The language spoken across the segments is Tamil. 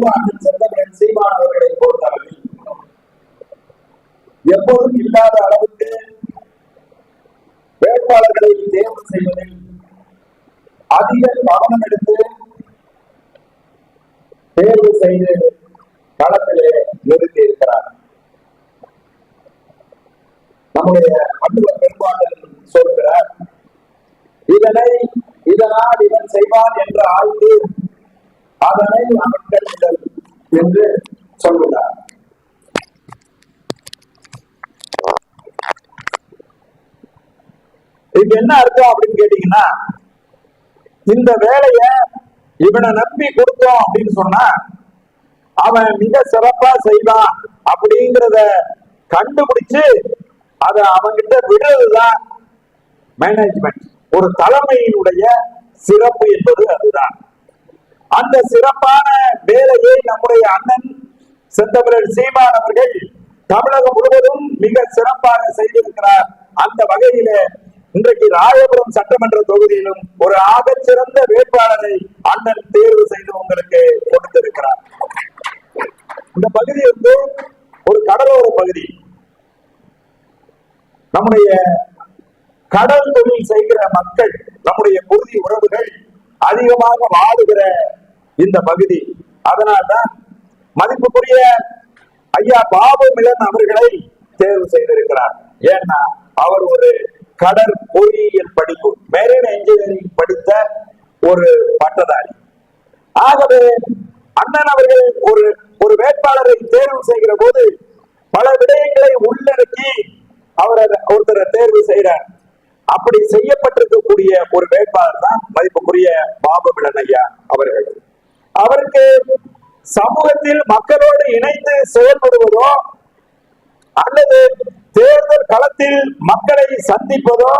பொதுவாக செந்தமிழன் சீமான் அவர்களை பொறுத்தளவில் எப்போதும் இல்லாத அளவுக்கு வேட்பாளர்களை தேர்வு செய்வதில் அதிக கவனம் எடுத்து தேர்வு செய்து களத்திலே நிறுத்தி இருக்கிறார் நம்முடைய வள்ளுவர் பெரும்பாளர் சொல்கிறார் இதனை இதனால் இவன் செய்வான் என்று ஆழ்ந்து அதனை அமைத்தல் என்று சொல்கிறார். இது என்ன அர்த்தம் அப்படின்னு கேட்டீங்கன்னா இந்த வேலைய இவனை நம்பி கொடுத்தோம் அப்படின்னு சொன்னா அவன் மிக சிறப்பா செய்வான் அப்படிங்கிறத கண்டுபிடிச்சு அதை அவன்கிட்ட விடுறதுதான் மேனேஜ்மெண்ட் ஒரு தலைமையினுடைய சிறப்பு என்பது அதுதான். அந்த சிறப்பான வேலையை நம்முடைய அண்ணன் செந்தமிழர் சீமான் அவர்கள் தமிழகம் முழுவதும் மிக சிறப்பாக செய்திருக்கிறார். அந்த வகையில இன்றைக்கு ராயபுரம் சட்டமன்ற தொகுதியிலும் ஒரு ஆகச் சிறந்த வேட்பாளரை அண்ணன் தேர்வு செய்து உங்களுக்கு கொடுத்திருக்கிறார். இந்த பகுதி வந்து ஒரு கடலோர பகுதி. நம்முடைய கடல் தொழில் செய்கிற மக்கள் நம்முடைய குருதி உறவுகள் அதிகமாக வாழுகிற இந்த பகுதி. அதனால்தான் மதிப்புக்குரிய ஐயா பாபு மிலன் அவர்களை தேர்வு செய்திருக்கிறார். ஏன்னா அவர் ஒரு கடல் பொறியியல் படிப்பு மெரின் இன்ஜினியரிங் படித்த ஒரு பட்டதாரி. ஆகவே அண்ணன் அவர்கள் ஒரு ஒரு வேட்பாளரை தேர்வு செய்கிற போது பல விடயங்களை உள்ளடக்கி அவர் ஒருத்தரை தேர்வு செய்கிறார். அப்படி செய்யப்பட்டிருக்கக்கூடிய ஒரு வேட்பாளர் தான் மதிப்புக்குரிய பாபுமிலன் ஐயா அவர்கள். சமூகத்தில் மக்களோடு இணைந்து செயல்படுவதோ அல்லது தேர்தல் களத்தில் மக்களை சந்திப்பதோ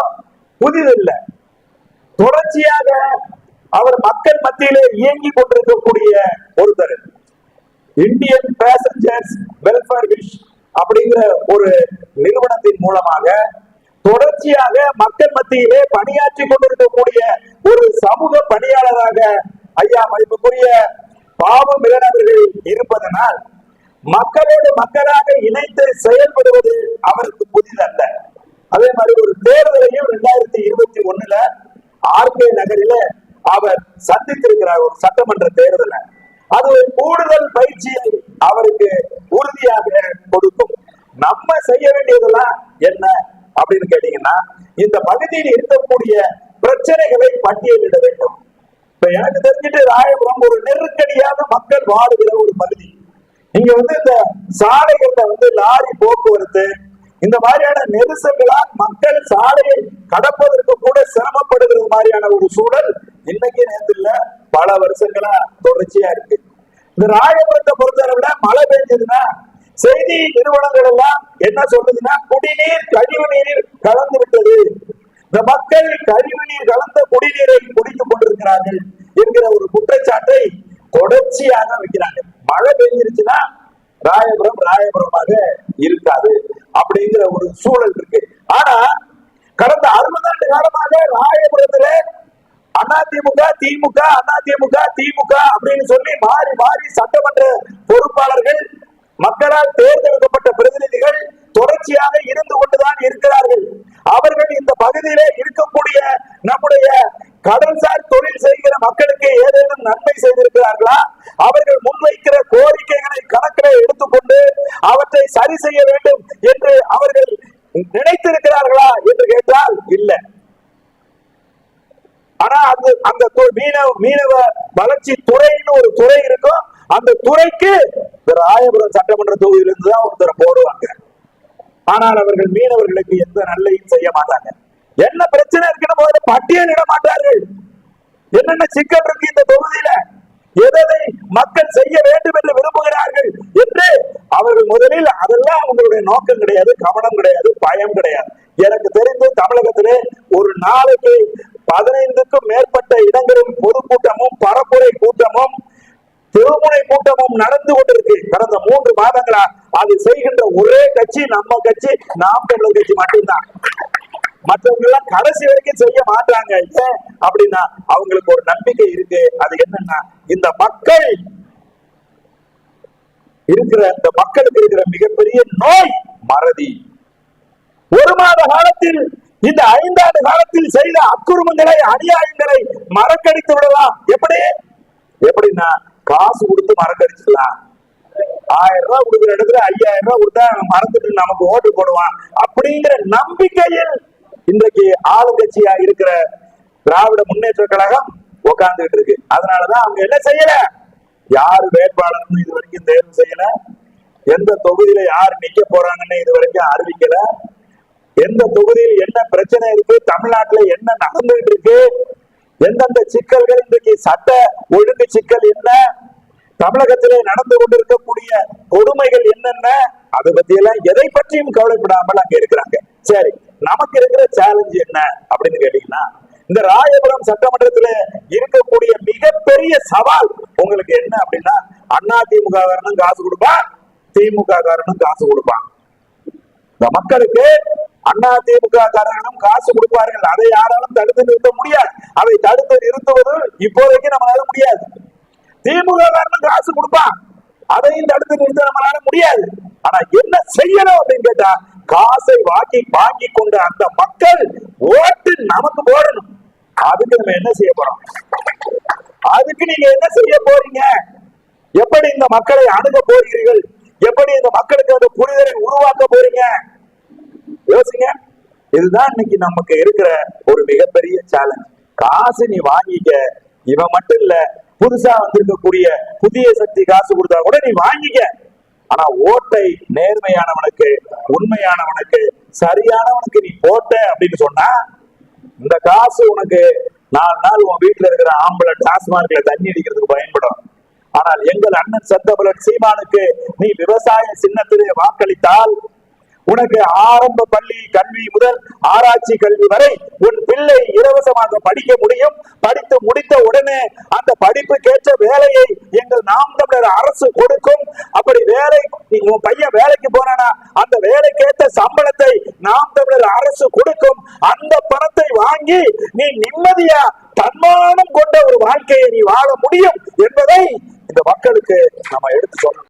புதிதில்லை. தொடர்ச்சியாக அவர் மக்கள் மத்தியிலே இயங்கிக் கொண்டிருக்கக்கூடிய ஒருத்தர் இந்தியன் பேசஞ்சர்ஸ் வெல்ஃபேர் விஷ் அப்படிங்கிற ஒரு நிறுவனத்தின் மூலமாக தொடர்ச்சியாக மக்கள் மத்தியிலே பணியாற்றி கொண்டிருக்கக்கூடிய ஒரு சமூக பணியாளராக ஐயா மதிப்புக்குரிய பாவம் மிலனவர்கள் இருப்பதனால் மக்களோடு மக்களாக இணைத்து செயல்படுவது அவருக்கு புதிதல்ல. அதே மாதிரி ஒரு தேர்தலையும் ரெண்டாயிரத்தி இருபத்தி ஒண்ணுல ஆர்கே நகரில அவர் சந்தித்திருக்கிறார் ஒரு சட்டமன்ற தேர்தலை. அது ஒரு கூடுதல் பயிற்சியை அவருக்கு உறுதியாக கொடுக்கும். நம்ம செய்ய வேண்டியதெல்லாம் என்ன அப்படின்னு கேட்டீங்கன்னா இந்த பகுதியில் இருக்கக்கூடிய பிரச்சனைகளை பட்டியலிட வேண்டும். இப்ப எனக்கு தெரிஞ்சுட்டு ராயபுரம் ஒரு நெருக்கடியா மக்கள் ஒரு பகுதி. இங்க வந்து இந்த சாலைகள்ல வந்து லாரி போக்குவரத்து இந்த மாதிரியான நெரிசல்களால் மக்கள் சாலையை கடப்பதற்கு கூட சிரமப்படுகிறது மாதிரியான ஒரு சூழல் இன்னைக்கு நேரத்துல இல்ல பல வருஷங்களா தொடர்ச்சியா இருக்கு. இந்த ராயபுரத்தை பொறுத்தளவுல மழை பெஞ்சதுன்னா செய்தி நிறுவனங்கள் எல்லாம் என்ன சொல்றதுன்னா குடிநீர் கழிவு நீரில் கலந்து விட்டது. இந்த மக்கள் கழிவு நீர் கலந்த குடிநீரை குடித்துக் கொண்டிருக்கிறார்கள் என்கிற ஒரு குற்றச்சாட்டை தொடர்ச்சியாக வைக்கிறாங்க. மழை பெய்ஞ்சிருச்சுன்னா ராயபுரம் ராயபுரமாக இருக்காது அப்படிங்கிற ஒரு சூழல் இருக்கு. ஆனா கடந்த அறுபது ஆண்டு காலமாக ராயபுரத்துல அதிமுக திமுக அதிமுக திமுக அப்படின்னு சொல்லி மாறி மாறி சட்டமன்ற பொறுப்பாளர்கள் மக்களால் தேர்ந்தெடுக்கப்பட்ட பிரதிநிதிகள் தொடர்ச்சியாக இருந்து கொண்டுதான் இருக்கிறார்கள். அவர்கள் இந்த பகுதியிலே இருக்கக்கூடிய நம்முடைய கடல்சார் தொழில் செய்கிற மக்களுக்கு ஏதேனும் நன்மை செய்திருக்கிறார்களா? அவர்கள் முன்வைக்கிற கோரிக்கைகளை கணக்கில் எடுத்துக்கொண்டு அவற்றை சரி செய்ய வேண்டும் என்று அவர்கள் நினைத்திருக்கிறார்களா என்று கேட்டால் இல்லை. ஆனா அது அந்த மீனவ மீனவ வளர்ச்சி துறைன்னு ஒரு துறை இருக்கும் அந்த துறைக்கு ராயபுரம் சட்டமன்ற தொகுதியிலிருந்து தான் ஒருத்தரை போடுவாங்க. ஆனால் அவர்கள் மீனவர்களுக்கு எந்த நல்லையும் செய்ய மாட்டாங்க. என்ன பிரச்சனை இருக்குன்னு முதல்ல பட்டியலிட மாட்டார்கள். என்னென்ன சிக்கல் இருக்கு இந்த தொகுதியில? எதை மக்கள் செய்ய வேண்டும் என்று விரும்புகிறார்கள் என்று அவர்கள் முதலில் அதெல்லாம் அவங்களுடைய நோக்கம் கிடையாது கவனம் கிடையாது பயம் கிடையாது. எனக்கு தெரிந்து தமிழகத்திலே ஒரு நாளைக்கு பதினைந்துக்கும் மேற்பட்ட இடங்களும் பொதுக்கூட்டமும் பரப்புரை கூட்டமும் திருமுனை கூட்டமும் நடந்து கொண்டிருக்கு. கடந்த மூன்று மாதங்களா அது செய்கின்ற ஒரே கட்சி நம்ம கட்சி நாம் தமிழர் கட்சி மட்டும்தான். மற்றவங்க எல்லாம் கடைசி வரைக்கும் செய்ய மாட்டாங்க. ஏன் அப்படின்னா அவங்களுக்கு ஒரு நம்பிக்கை இருக்கு. அது என்னன்னா இந்த மக்கள் இருக்கிற இந்த மக்களுக்கு இருக்கிற மிகப்பெரிய நோய் மறதி. ஒரு மாத காலத்தில் இந்த ஐந்தாண்டு காலத்தில் செய்த அக்குறுமங்களை அநியாயங்களை மறக்கடித்து விடலாம். எப்படி? எப்படின்னா காசு கொடுத்து மறக்கடிச்சிடலாம் ஆயிரம் ரூபாய் கொடுக்குற இடத்துல ஐயாயிரம் ரூபாய் கொடுத்தா மறந்துட்டு நமக்கு ஓட்டு போடுவான். அப்படிங்கிற நம்பிக்கையில் இன்றைக்கு ஆளுங்கட்சியா இருக்கிற திராவிட முன்னேற்ற கழகம் உட்கார்ந்துட்டு இருக்கு. அதனாலதான் அவங்க என்ன செய்யல? யார் வேட்பாளர்னு இது வரைக்கும் தேர்வு செய்யல. எந்த தொகுதியில யார் நிக்க போறாங்கன்னு இது வரைக்கும் அறிவிக்கல. எந்த தொகுதியில் என்ன பிரச்சனை இருக்கு? தமிழ்நாட்டுல என்ன நடந்துகிட்டு இருக்கு? எந்தெந்த சிக்கல்கள்? இன்றைக்கு சட்ட ஒழுங்கு சிக்கல் என்ன? தமிழகத்திலே நடந்து கொண்டிருக்கக்கூடிய கொடுமைகள் என்னென்ன? அதை பத்தி எல்லாம் எதை பற்றியும் கவலைப்படாமல் அங்க இருக்கிறாங்க. சரி நமக்கு இருக்கிற சேலஞ்ச் என்ன அப்படின்னு கேட்டீங்கன்னா இந்த ராயபுரம் சட்டமன்றத்துல இருக்கக்கூடிய மிகப்பெரிய சவால் உங்களுக்கு என்ன அப்படின்னா அண்ணா திமுக காரனும் காசு கொடுப்பான் திமுக காரனும் காசு கொடுப்பான். இந்த மக்களுக்கு அண்ணா திமுக காரர்களும் காசு கொடுப்பார்கள். அதை யாராலும் தடுத்து நிறுத்த முடியாது. அதை தடுத்து நிறுத்துவது இப்போதைக்கு நம்மளால முடியாது. திமுக காரனும் காசு கொடுப்பான். அதையும் தடுத்து நிறுத்த நம்மளால முடியாது. ஆனா என்ன செய்யணும் அப்படின்னு கேட்டா காசை வாங்கி வாங்கி கொண்ட அந்த மக்கள் ஓட்டு நமக்கு போடணும். அதுக்கு நம்ம என்ன செய்ய போறோம்? அதுக்கு நீங்க என்ன செய்ய போறீங்க? எப்படி இந்த மக்களை அணுக போகிறீர்கள்? எப்படி இந்த மக்களுக்கு அந்த புரிதலை உருவாக்க போறீங்க? யோசிங்க. இதுதான் இன்னைக்கு நமக்கு இருக்கிற ஒரு மிகப்பெரிய சேலஞ்ச் காசு நீ வாங்கிக்க. இவன் மட்டும் இல்ல புதுசா வந்திருக்கக்கூடிய புதிய சக்தி காசு கொடுத்தா கூட நீ வாங்கிக்க. ஆனா ஓட்டை நேர்மையானவனுக்கு உண்மையானவனுக்கு சரியானவனுக்கு நீ போட்ட அப்படின்னு சொன்னா இந்த காசு உனக்கு நாலு நாள் உன் வீட்டுல இருக்கிற ஆம்பளை டாஸ்மார்க்ல தண்ணி அடிக்கிறதுக்கு பயன்படும். ஆனால் எங்கள் அண்ணன் சத்தபுலன் சீமானுக்கு நீ விவசாய சின்னத்திலே வாக்களித்தால் உனக்கு ஆரம்ப பள்ளி கல்வி முதல் ஆராய்ச்சி கல்வி வரை உன் பிள்ளை இலவசமாக படிக்க முடியும். படித்து முடித்த உடனே அந்த படிப்புக்கேற்ற வேலையை எங்கள் நாம் தமிழர் அரசு கொடுக்கும். அப்படி நீ உன் பையன் வேலைக்கு போனானா அந்த வேலைக்கேற்ற சம்பளத்தை நாம் தமிழர் அரசு கொடுக்கும். அந்த பணத்தை வாங்கி நீ நிம்மதியா தன்மானம் கொண்ட ஒரு வாழ்க்கையை நீ வாழ முடியும் என்பதை இந்த மக்களுக்கு நம்ம எடுத்து சொல்லணும்.